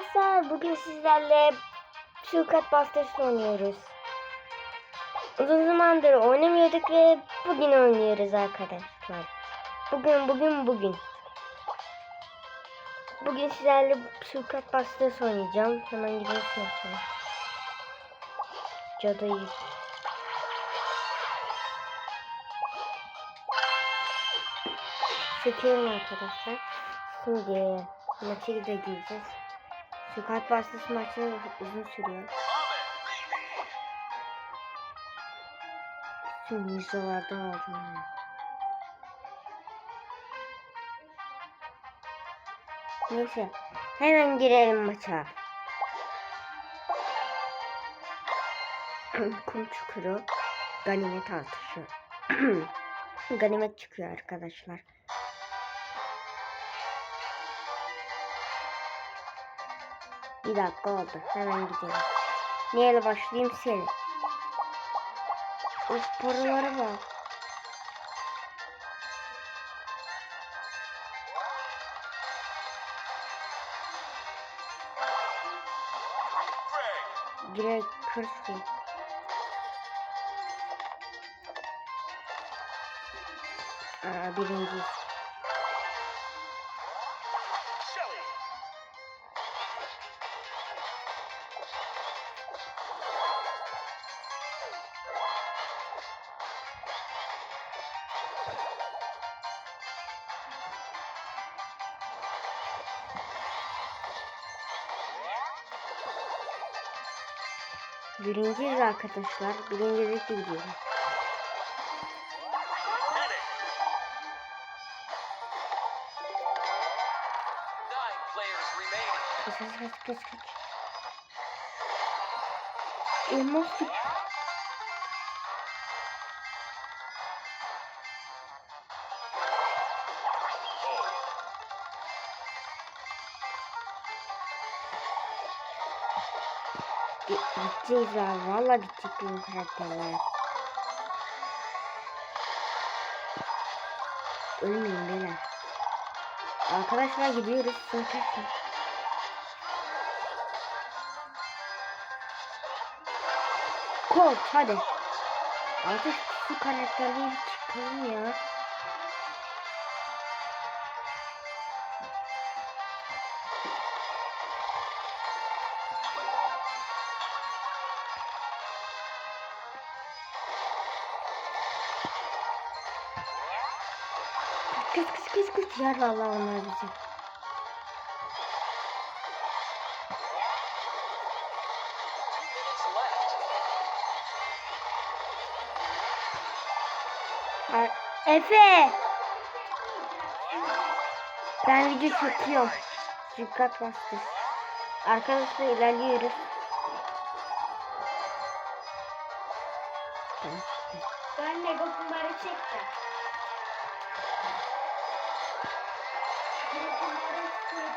arkadaşlar bugün sizlerle Sukat Busters oynuyoruz. Uzun zamandır oynamıyorduk ve bugün oynuyoruz arkadaşlar. Bugün bugün bugün. Bugün sizlerle Sukat Busters oynayacağım. Hemen gidelim sınıfına. Cadıyı. Çekiyorum arkadaşlar. Şimdi maça da gireceğiz. Sukat Busters maçı uzun sürüyor. Tüm yüzdelerden aldım. Neyse. Hemen girelim maça. Kum çukuru. Ganimet artışı. Ganimet çıkıyor arkadaşlar. Bir dakika oldu. Hemen gidelim. Neyle başlayayım seni? Of paralara bak. Direkt kırsın. Aa, birinci. Birinciyiz arkadaşlar. Birincilik gidiyoruz. Kaç kaç kaç kaç kaç. Elmas. Gideceğiz ya. Valla gidecek benim karakterler. Ölmeyin beyler. Arkadaşlar gidiyoruz. Sen kaçsın. Colt hadi. Artık şu karakterleri çıkalım ya. Yer vallahi onlar bizi. Efe! Ben video çekiyorum. Dikkat bastı. Arkadaşlar ilerliyoruz. Ben Lego kumarı çektim. Lego kumarı çektim.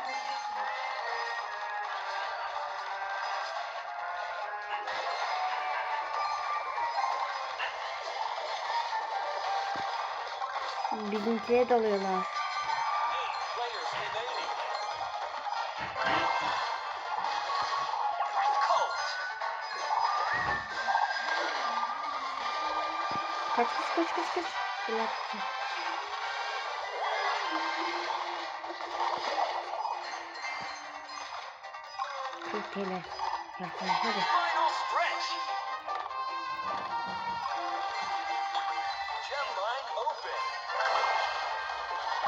Bizimkiye dalıyorlar. Eight players remaining. Colt. Kaç kaç kaç kaç kaç. Bir ile yaptım. Hadi.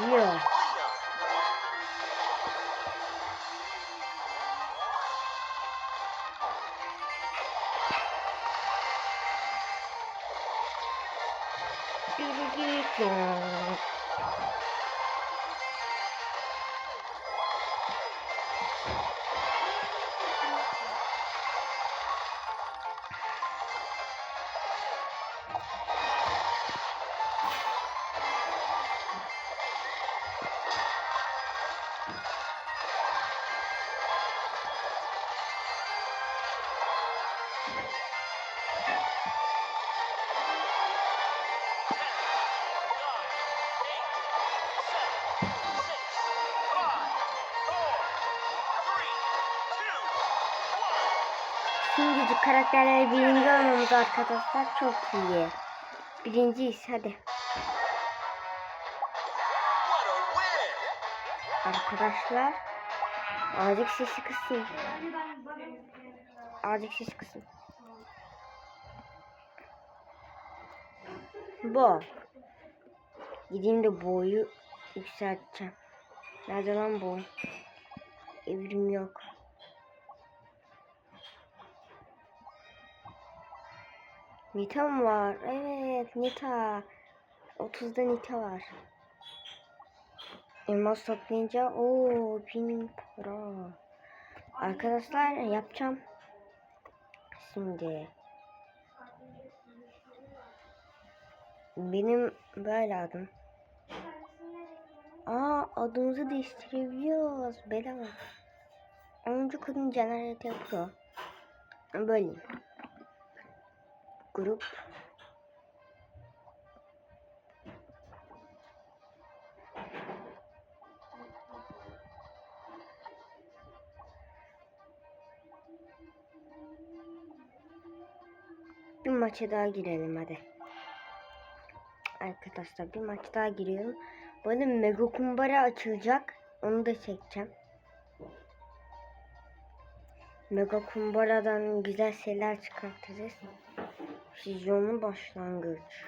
Yiyor. Şimdicik karakterleri birinci olmamız arkadaşlar çok iyi. Birinciyiz hadi. Arkadaşlar azıcık sesi kısın. Azıcık sesi kısın. Bu. Gideyim de boyu yükselteceğim. Nerede lan bu? Evrim yok. Nita mı var? Evet Nita. 30'da Nita var. Elmas toplayınca ooo bin para. Arkadaşlar yapacağım. Şimdi benim böyle adım. Aa adımızı değiştirebiliyoruz. Bedava. Onuncu kadın generate yapıyor. Böyleyim. Grup. Bir maça daha girelim hadi. Arkadaşlar bir maç daha giriyorum. Bu arada Mega Kumbara açılacak. Onu da çekeceğim. Mega Kumbara'dan güzel şeyler çıkartacağız. Füzyonlu başlangıç.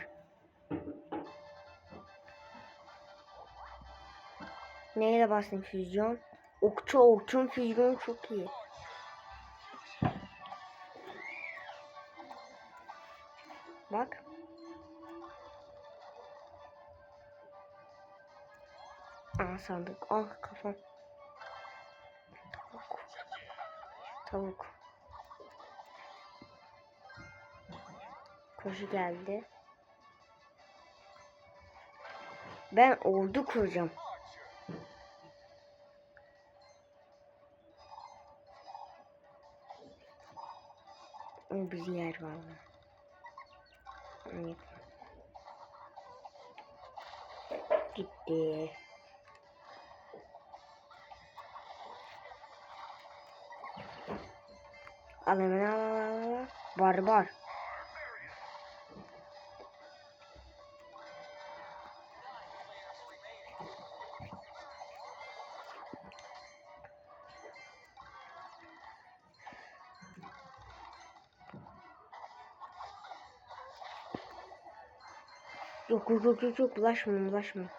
Neyle bastın füzyon? Okçu okçun füzyonu çok iyi. Sandık. Ah kafam. Tavuk. Tavuk. Koşu geldi. Ben ordu kuracağım. O bir yer var. Gitti. Al hemen al al al, al. Barbar. Yok yok yok yok bulaşma bulaşma.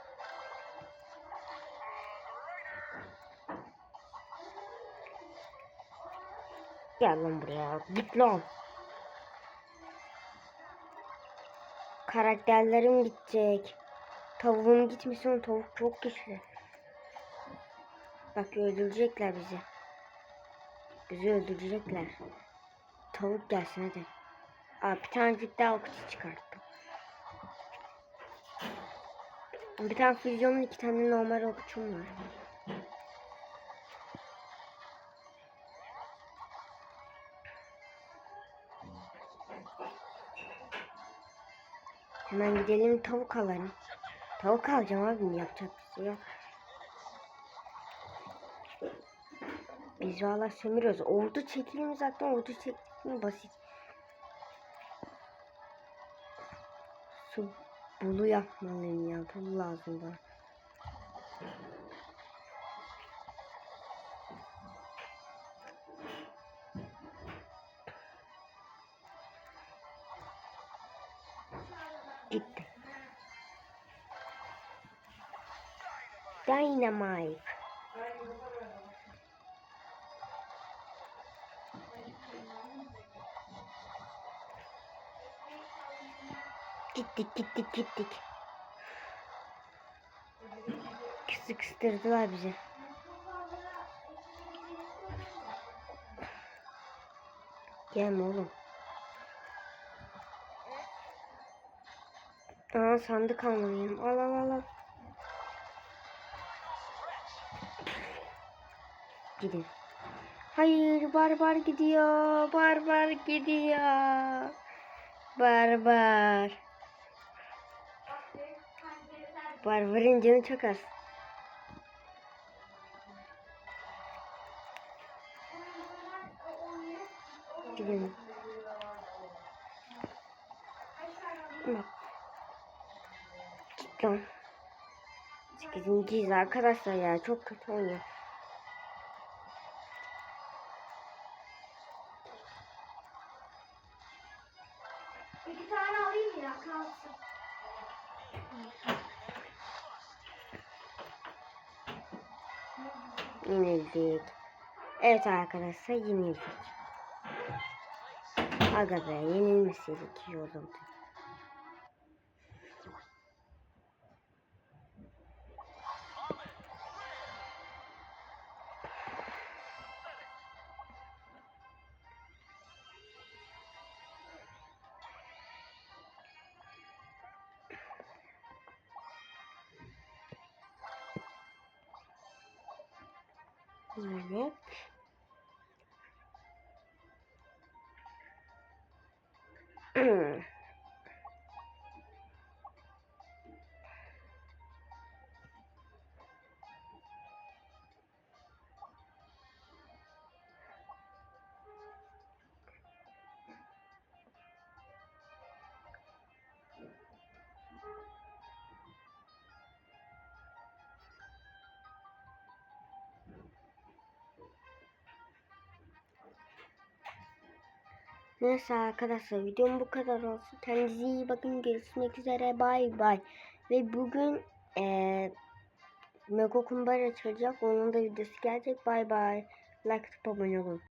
Gel buraya git lan. Karakterlerim gidecek. Tavuğum gitmesin tavuk çok güçlü. Bak öldürecekler bizi. Bizi öldürecekler. Tavuk gelsin hadi. Aa, bir tanecik daha okçu çıkarttım. Bir tane füzyonun iki tane normal okçum var. Hemen gidelim tavuk alalım. Tavuk alacağım abi yapacak bir şey yok. Biz valla sömürüyoruz. Ordu çekelim zaten ordu çekmek basit. Su bulu yapmalıyım ya. Bul lazım bana. Dynamite. Gittik gittik gittik. Sıkıştırdılar bizi. Gelme oğlum. Aa sandık almalıyım. Al al al al. Gidin. Hayır barbar gidiyor. Barbar gidiyor. Barbar. Barbarın canı çok az. Gidelim. Bak. Cidden. Sekizinciyiz arkadaşlar ya. Çok kötü oynuyor. İki tane alayım ya kalsın. Yenildik. Evet arkadaşlar yenildik. Aga be yenilmeseydik iyi. Evet. Hmm. Neyse arkadaşlar videom bu kadar olsun. Kendinize iyi bakın. Görüşmek üzere. Bay bay. Ve bugün eee Mego Kumbar açılacak. Onun da videosu gelecek. Bay bay. Like atıp abone olun.